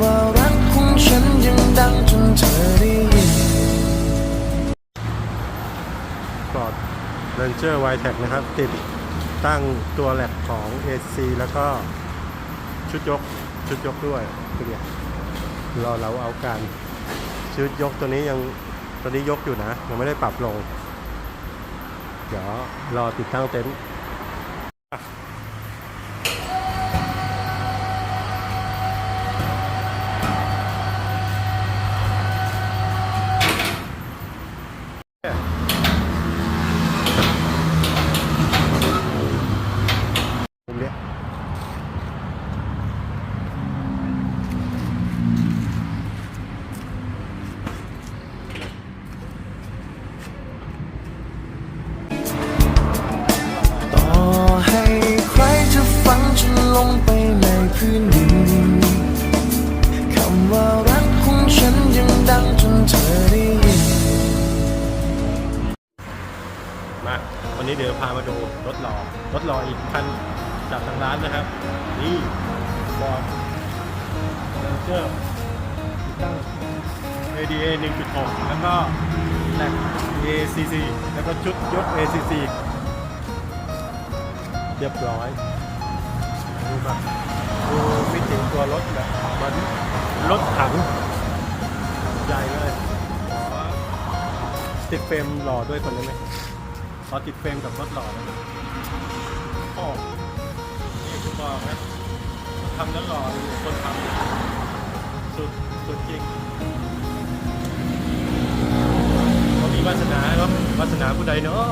ว่ารักของฉันยังดังจนเธอได้ยินปลอดเรนเจอร์ไวท์แท็กนะครับ ติดตั้งตัวแหลกของ AC แล้วก็ชุดยก ชุดยกด้วยคือเนี่ยรอเราเอาการ ชุดยกตัวนี้ยังตัวนี้ยกอยู่นะ ยังไม่ได้ปรับลง เดี๋ยวรอติดตั้งเต็นท์ มาวันนี้เดี๋ยวพามาดูรถหล่อรถหล่ออีกคันจากทางร้านนะครับ นี่บอร์ดเรนเจอร์ตั้ง ADA 1.6 แล้วก็แหลก ACC แล้วก็ชุดยก ACC เรียบร้อย ดูแบบดูฟิตติ้งตัวรถแบบเหมือนรถถัง ใหญ่เลยติดเฟรมหล่อด้วยคนได้ไหม ขอติดเฟรมกับรถหล่อนะโอ้นี่คุณบอกนะทำแล้วหล่ออยู่คนทำสุดสุดจริงเขามีวาสนาครับวาสนาผู้ใดเนาะ